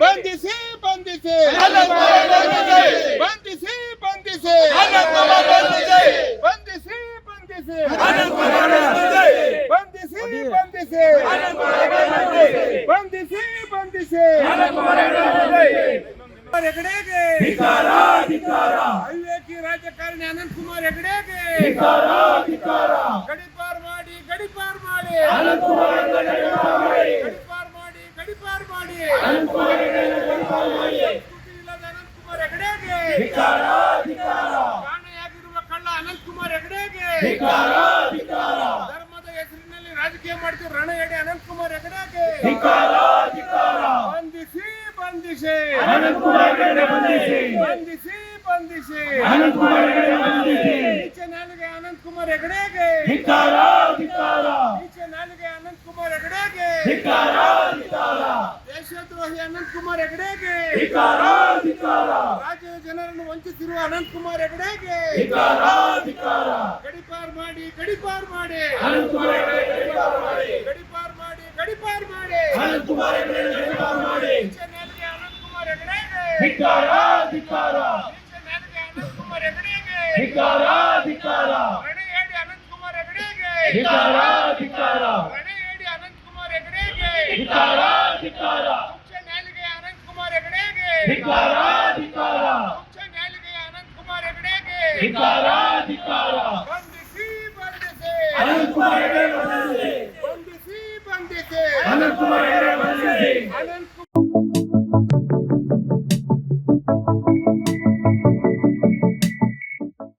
ಬಂಧಿಸಿ ಬಂಧಿಸಿ ಅನಂತಕುಮಾರ್ ಬಂಧಿಸಿ. ಬಂಧಿಸಿ ಬಂಧಿಸಿ ಅನಂತಕುಮಾರ್ ಬಂಧಿಸಿ. ಬಂಧಿಸಿ ಬಂಧಿಸಿ ಬಂಧಿಸಿ. ಬಂಧಿಸಿ. ಹೆಗಡೆಗೆ ಅವಿವೇಕಿ ರಾಜಕಾರಣಿ ಅನಂತ್ ಕುಮಾರ್ ಹೆಗಡೆಗೆ. ಗಡಿಪಾರ್ ಮಾಡಿ ಗಡಿಪಾರ್ ಮಾಡಿ. ಗಡಿಪಾರ್ ಮಾಡಿ ಗಡಿಪಾರ್ ಮಾಡಿ ಅನಂತ್ ಕುಮಾರ್ ಕಾಣೆಯಾಗಿರುವ ಕಳ್ಳ ಅನಂತ್ ಕುಮಾರ್ ಹೆಗಡೆಗೆ ರಾಜಕೀಯ ರಣಗಡೆ ರಣಯಡಿ ಅನಂತ್ ಕುಮಾರ್ ಹೆಗಡೆಗೆ. ಬಂಧಿಸಿ ಬಂಧಿಸಿ ಅನಂತಕುಮಾರ್ ಬಂಧಿಸಿ. ಬಂಧಿಸಿ ಅನಂತಕುಮಾರ್. ಈಚೆ ನಾಲಿಗೆ ಅನಂತ್ ಕುಮಾರ್ ಹೆಗಡೆಗೆ ಈಚೆ ನಾಲಿಗೆ ಅನಂತ್ ಕುಮಾರ್ ಹೆಗಡೆಗೆ ದೇಶದ್ರೋಹಿ ಅನಂತ್ ಕುಮಾರ್ ಹೆಗಡೆಗೆ ರಾಜ್ಯದ ಜನರನ್ನು ವಂಚಿಸಿರುವ ಅನಂತ್ ಕುಮಾರ್ ಹೆಗಡೆಗೆ. ಗಡಿಪಾರ್ ಮಾಡಿ ಗಡಿಪಾರ್ ಮಾಡಿ ಅನಂತಕುಮಾರ್ ಗಡಿಪಾರ್ ಮಾಡಿ. ಧಿಕ್ಕಾರ ಧಿಕ್ಕಾರ ಧಿಕ್ಕಾರ ಧಿಕ್ಕಾರ ಧಿಕ್ಕಾರ ಧಿಕ್ಕಾರ ಧಿಕ್ಕಾರ ಧಿಕ್ಕಾರ ಧಿಕ್ಕಾರ ಧಿಕ್ಕಾರ ಧಿಕಾರ ಧಿಕಾರ ಬಂಧಿಸಿ ಬಂಧಿಸಿ ಅನಂತ್ ಕುಮಾರ್ ಹೆಗಡೆ ಬಂಧಿಸಿ ಬಂಧಿಸಿ ಅನಂತ್ ಕುಮಾರ್ ಹೆಗಡೆ ಬಂಧಿಸಿ ಅನಂತ್